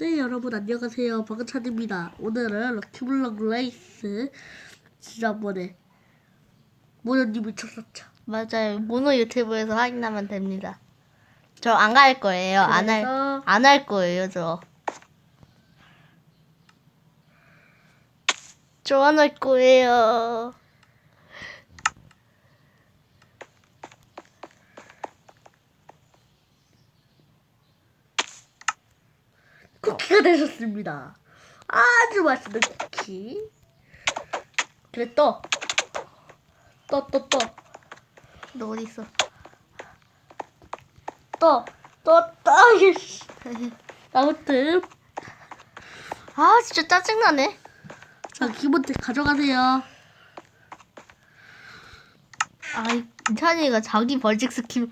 네 여러분 안녕하세요 박은찬입니다 오늘은 럭키블럭 레이스 지난번에 모녀님이 쳤었죠 맞아요. 모노 유튜브에서 확인하면 됩니다. 저 안 갈 거예요. 안 할, 안 할 거예요, 저. 저 안 할 거예요. 쿠키가 되셨습니다 아주 맛있는 쿠키 그래 떠 떠, 떠, 떠, 너 어디 있어? 떠, 떠, 떠. 아무튼, 아, 진짜 짜증나네. 자, 기본템 가져가세요. 아이, 찬이가 자기 벌칙 스킨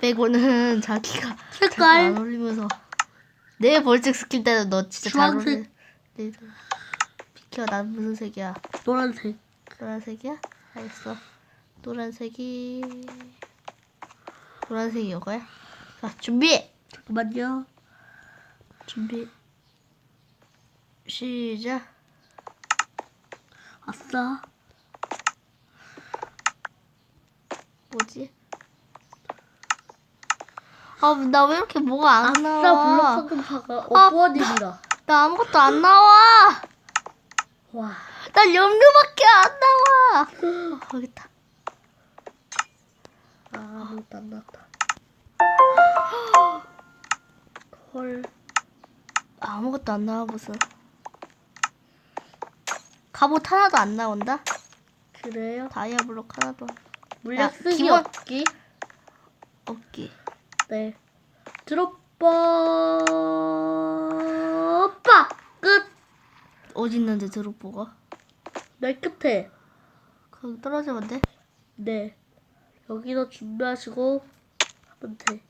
빼고는 자기가 색깔. 안 올리면서 내 벌칙 스킨 때는 너 진짜 잘 주황색. 어울려. 네, 저- 비켜, 난 무슨 색이야? 노란색. 노란색이야? 알겠어. 노란색이 노란색이 이거야? 자, 준비. 잠깐만요. 준비. 시작. 아싸. 뭐지? 아, 나 왜 이렇게 뭐가 안 아싸, 나와? 블록성금파가 아, 어부원입니다. 나 아무것도 안 나와. 와. 난 염료밖에 안 나와. 어, 여기다. 아, 아무것도 안 나왔다. 헐. 아무것도 안 나와 무슨. 갑옷 하나도 안 나온다. 그래요? 다이아 블록 하나도 물약 야, 쓰기 기본- 없기. 없기. 네. 드롭버. 오빠! 끝! 어디 있는데 드롭보가? 맨 끝에. 거기 떨어지면 돼? 네. 여기서 준비하시고 하면 돼.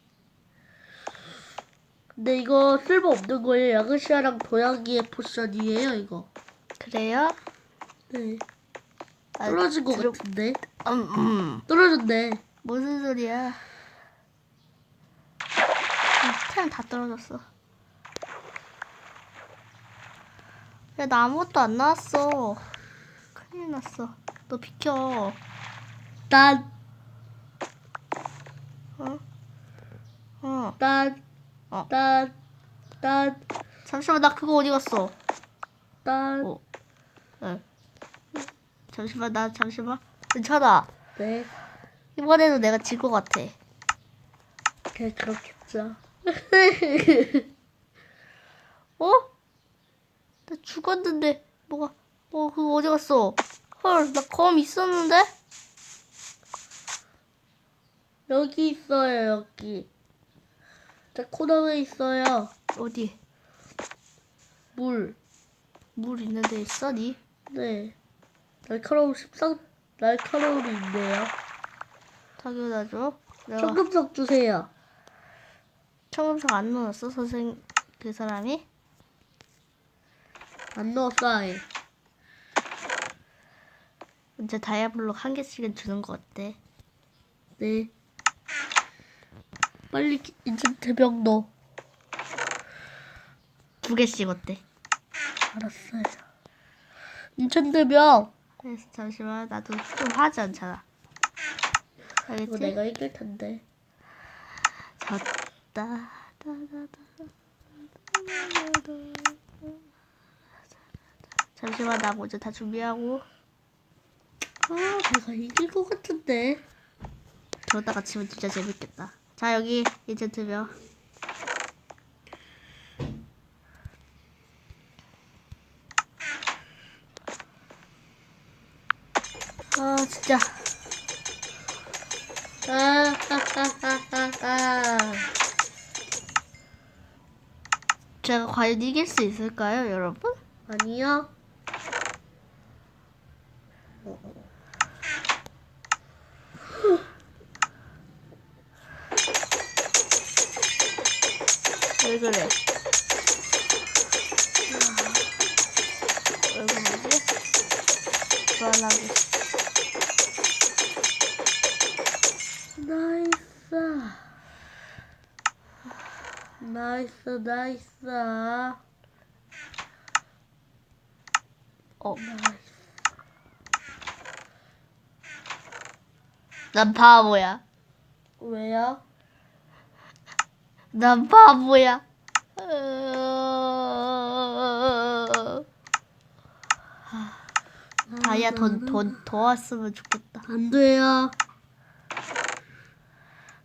근데 이거 쓸모 없는 거예요. 야그시아랑 도양이의 포션이에요, 이거. 그래요? 네. 아, 떨어진 거 드롭- 같은데. 음, 음. 떨어졌네. 무슨 소리야? 템다 떨어졌어. 야, 나 아무것도 안 나왔어. 큰일 났어. 너 비켜. 딴, 어? 어. 딴, 어. 딴, 딴, 잠시만, 나 그거 어디 갔어? 딴. 어. 네. 잠시만, 나 잠시만. 괜찮아. 네. 이번에도 내가 질 것 같아. 그냥 그렇겠죠. 어? 나 죽었는데 뭐가 어 그거 어디 갔어? 헐 나 검 있었는데? 여기 있어요, 여기. 자, 코너에 있어요. 어디? 물. 물 있는 데 있어 니? 네. 날카로움 13, 날카로움이 있네요. 당연하죠. 내가 청금석 주세요. 청금석 안 넣었어 선생 그 사람이? 안 넣었어, 아예. 이제 다이아블록 한 개씩은 주는 거 어때? 네. 빨리 인챈트 병 넣어. 두 개씩 어때? 알았어요. 인챈트 병. 그래서 잠시만 나도 좀 하지 않잖아. 이거 알겠지? 내가 이길 텐데. 졌다. 잠시만 나 먼저 다 준비하고 아, 내가 이길 것 같은데. 저러다가 치면 진짜 재밌겠다. 자 여기 이제 들려. 아 진짜 아, 아, 아, 아, 아, 아. 제가 과연 이길 수 있을까요, 여러분? 아니요. 왜 그래? 왜 그러지? 불안하고 나이스. 나이스 나이스. 어, 나이스. 난 바보야. 왜요? 난 바보야. 어... 다이아 더더더 왔으면 좋겠다. 안 돼요.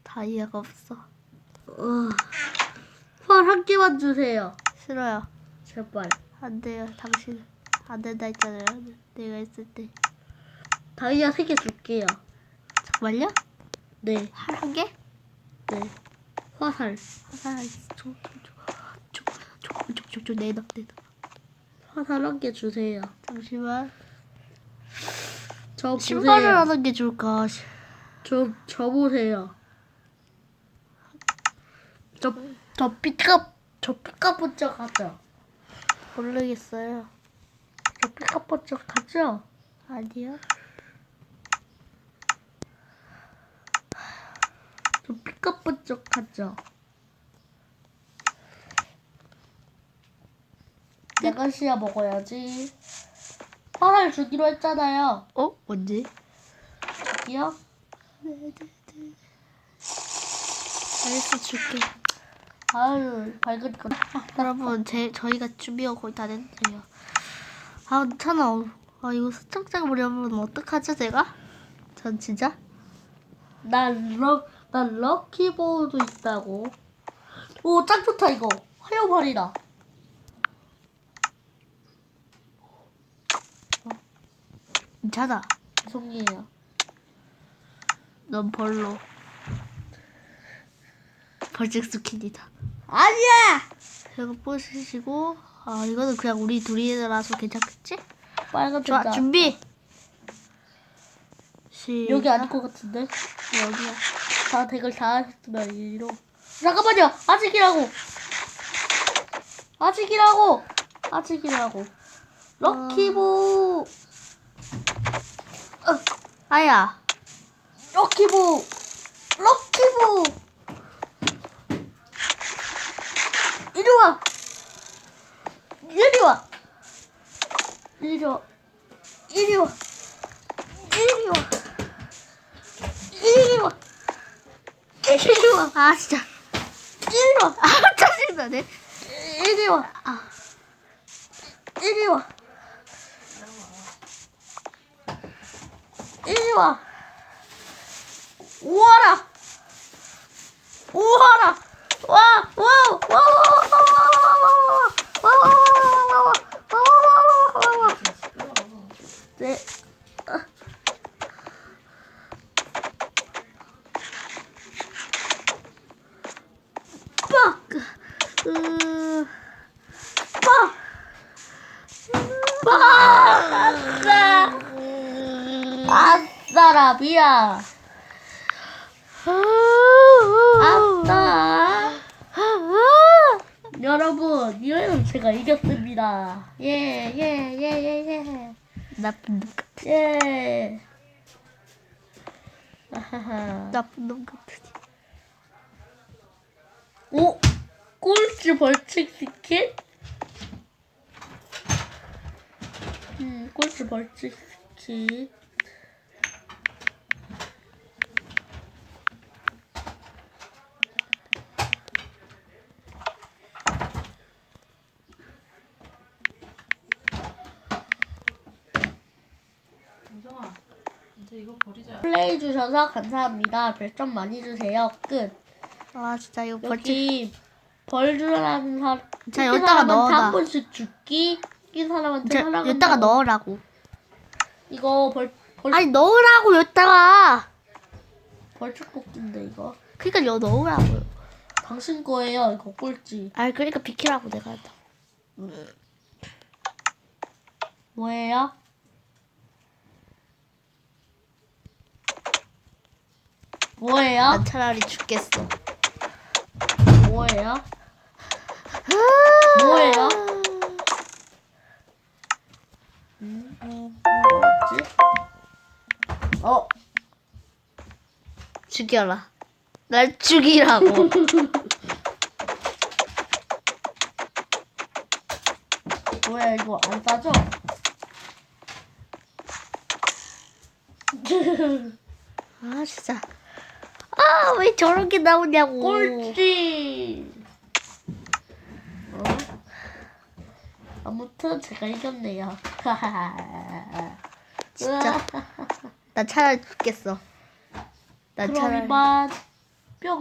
다이아가 없어. 어. 제발 한 개만 주세요. 싫어요. 제발. 안 돼요. 당신 안 된다 했잖아요. 내가 했을 때. 다이아 세 개 줄게요. 정말요? 네. 한, 한 개? 네. 화살. 화살. 저, 저, 저, 저, 저, 저, 저, 내놔, 내놔. 화살 한 개 주세요. 잠시만. 저 신발을 보세요. 하는 게 좋을까? 저, 저 보세요. 저 저 삐까, 저 삐까번쩍 하죠? 모르겠어요. 저 삐까번쩍 하죠? 아니요. 저 삐까번쩍 하죠? 내가 씨야 먹어야지. 화살 주기로 했잖아요. 어? 뭔지? 저기요? 알겠어 줄게. 아유, 밝은 거. 여러분, 제 저희가 준비가 거의 다 됐네요. 아, 괜찮아. 아, 이거 수정장 보려면 어떡하죠, 제가? 전 진짜? 난 럭, 난 럭키보도 있다고. 오, 짱 좋다, 이거. 화요발이다. 괜찮아. 죄송해요. 넌 벌로. 벌칙 스킨이다. 아니야! 이거 뽑으시고, 아, 이거는 그냥 우리 둘이라서 괜찮겠지? 빨간 좋아, 된다. 준비! 시작. 여기 아닐 것 같은데? 여기야. 다 덱을 다 했으면 이로. 잠깐만요! 아직이라고! 아직이라고! 아직이라고. 럭키보! 아야, 럭키보! 럭키보! はユリはユリはユリはユリはユリはユリはあしたユリはあったしだねユリはあユはユリはわらわら。 와! 이리 와! 이리 와! 이리 와! 이리 와! 이리 와! 이리 와! 아, 진짜. 이리 와! 아, 짜증나네. 이리 와! 아. 이리 와! 이리 와! 오와라! 오와라! 와! 와! 와! 와! 와! 와! 와! 와! 와! 와! 와! 와! 와! 와! 와! 와! 네. 빡! 으, 빡! 빡! 아싸! 아싸라비야! 아싸! 여러분, 이번에는 제가 이겼습니다. 예, 예, 예, 예, 예. 나쁜 놈 같아. 예. 아하하. 나쁜 놈 같으니. 오! 꼴찌 벌칙 스킨? 음, 꼴찌 벌칙 스킨. 정정아, 이제 이거 버리자. 플레이 주셔서 감사합니다. 별점 많이 주세요. 끝. 아, 진짜 이거 벌칙. 여기 벌 주라는 사람. 자, 여기다가 넣어놔. 한 번씩 죽기. 이 사람한테 자, 하나 여기다가 넣으라고. 이거 벌, 벌, 아니, 넣으라고, 여기다가. 벌칙 뽑기인데, 이거. 그니까 여 넣으라고요. 당신 거예요, 이거 꼴찌. 아, 그러니까 비키라고 내가 했다. 뭐예요? 뭐예요? 나 차라리 죽겠어. 뭐예요? 아! 뭐예요? 어, 죽여라. 날 죽이라고. 뭐야 이거 안 따져? 아 진짜. 아 왜 저렇게 나오냐고. 꼴찌. 어? 아무튼 제가 이겼네요. 진짜. 나 차라리 죽겠어. 나 그럼 차라리. 이만 뿅.